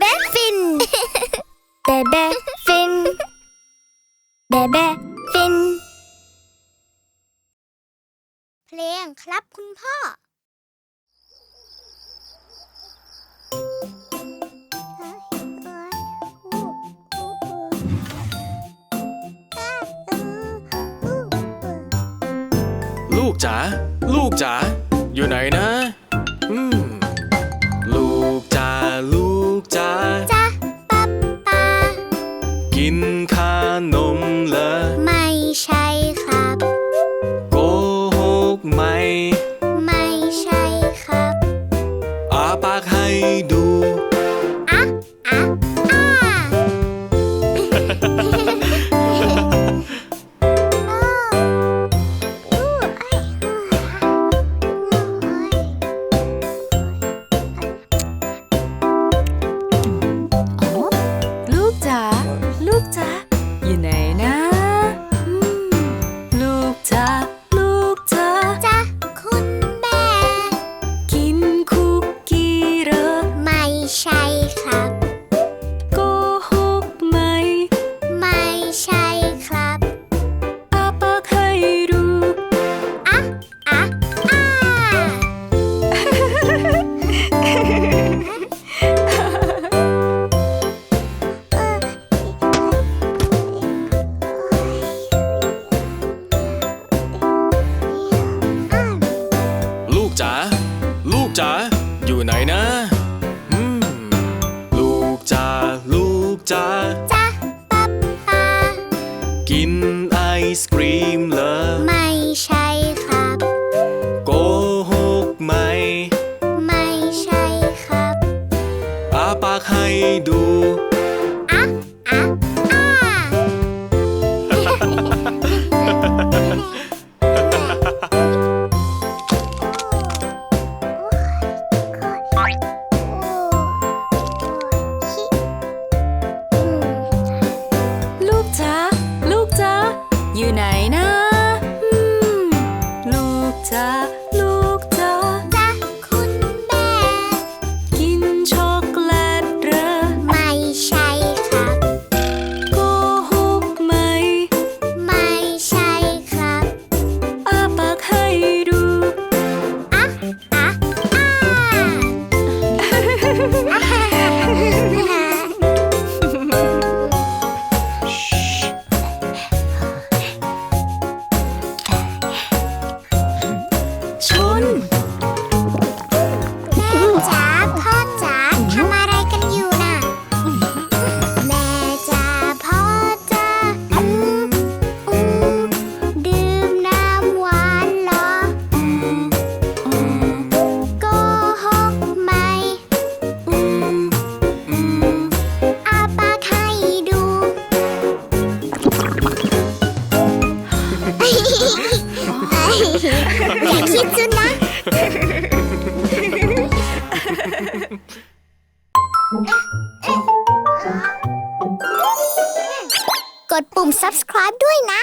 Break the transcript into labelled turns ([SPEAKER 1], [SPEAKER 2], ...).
[SPEAKER 1] เบฟิน เบเบฟิน เบเบฟิน เพลงครับคุณพ่อ
[SPEAKER 2] ลูกจ๋าลูกจ๋าอยู่ไหนนะ 浓了。
[SPEAKER 1] ไห
[SPEAKER 3] นนะลูกจ้าลูกจ้า
[SPEAKER 1] จ้า
[SPEAKER 3] ป๊า
[SPEAKER 1] ป๊า
[SPEAKER 2] กินไอศกรีมเหรอ
[SPEAKER 1] ไม่ใช่ครับ
[SPEAKER 2] โกหกไหม
[SPEAKER 1] ไม่ใช่ครับ
[SPEAKER 2] อาปากให้ดู
[SPEAKER 3] ザ สุด
[SPEAKER 1] นะกดปุ่ม subscribe ด้วยนะ